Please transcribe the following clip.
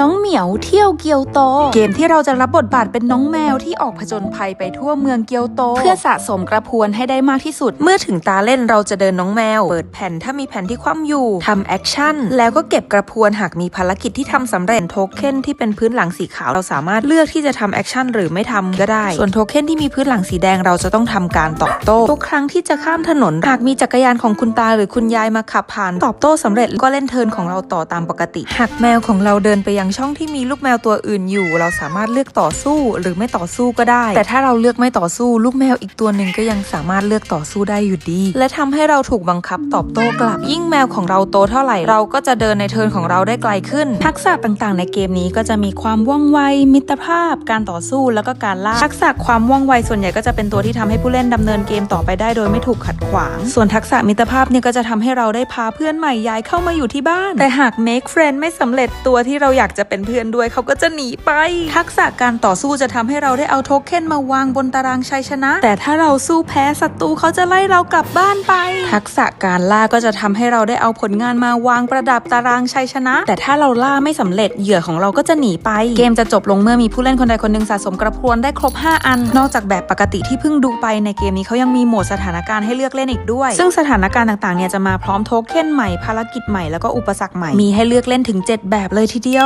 น้องเหมียวเที่ยวเกียวโต เกมที่เราจะรับบทบาทเป็นน้องแมวที่ออกผจญภัยไปทั่วเมืองเกียวโต เพื่อสะสมกระพวนให้ได้มากที่สุด เมื่อถึงตาเล่นเราจะเดินน้องแมว เปิดแผ่นถ้ามีแผ่นที่คว่ำอยู่ทำแอคชั่น แล้วก็เก็บกระพวนหากมีภารกิจที่ทำสำเร็จโทเค็นที่เป็นพื้นหลังสีขาวเราสามารถเลือกที่จะทำแอคชั่นหรือไม่ทำก็ได้ ส่วนโทเค็นที่มีพื้นหลังสีแดงเราจะต้องทำการตอบโต้ทุกครั้งที่จะข้ามถนนหากมีจักรยานของคุณตาหรือคุณยายมาขับผ่าน ตอบโต้สำเร็จก็เล่นเทิร์นของเราต่อตามปกติ หากแมวของเราเดินไปยังช่องที่มีลูกแมวตัวอื่นอยู่ เราสามารถเลือกต่อสู้หรือไม่ต่อสู้ก็ได้ แต่ถ้าเราเลือกไม่ต่อสู้ ลูกแมวอีกตัวหนึ่งก็ยังสามารถเลือกต่อสู้ได้อยู่ดี และทำให้เราถูกบังคับตอบโต้กลับ ยิ่งแมวของเราโตเท่าไหร่ เราก็จะเดินในเทิร์นของเราได้ไกลขึ้น ทักษะต่างๆ ในเกมนี้ก็จะมีความว่องไวมิตรภาพ การต่อสู้แล้วก็การล่าทักษะความว่องไวส่วนใหญ่ก็จะเป็นตัวที่ทำให้ผู้เล่นดำเนินเกมต่อไปได้โดยไม่ถูกขัดขวาง ส่วนทักษะมิตรภาพเนี่ยก็จะทำให้เราได้พาเพื่อนใหม่ย้ายเข้ามาอยู่ที่บ้าน แต่หาก make friend ไม่สำเร็จตัวที่เราอยากจะเป็นเพื่อนด้วยเขาก็จะหนีไป ทักษะการต่อสู้จะทำให้เราได้เอาโทเค็นมาวางบนตารางชัยชนะ แต่ถ้าเราสู้แพ้ศัตรูเขาจะไล่เรากลับบ้านไป ทักษะการล่าก็จะทำให้เราได้เอาผลงานมาวางประดับตารางชัยชนะ แต่ถ้าเราล่าไม่สำเร็จเหยื่อของเราก็จะหนีไป เกมจะจบลงเมื่อมีผู้เล่นคนใดคนหนึ่งสะสมกระพวนได้ครบ 5 อัน นอกจากแบบปกติที่เพิ่งดูไปในเกมนี้เขายังมีโหมดสถานการณ์ให้เลือกเล่นอีกด้วย ซึ่งสถานการณ์ต่างๆเนี่ยจะมาพร้อมโทเค็นใหม่ภารกิจใหม่แล้วก็อุปสรรคใหม่มีให้เลือกเล่นถึง 7 แบบเลยทีเดียว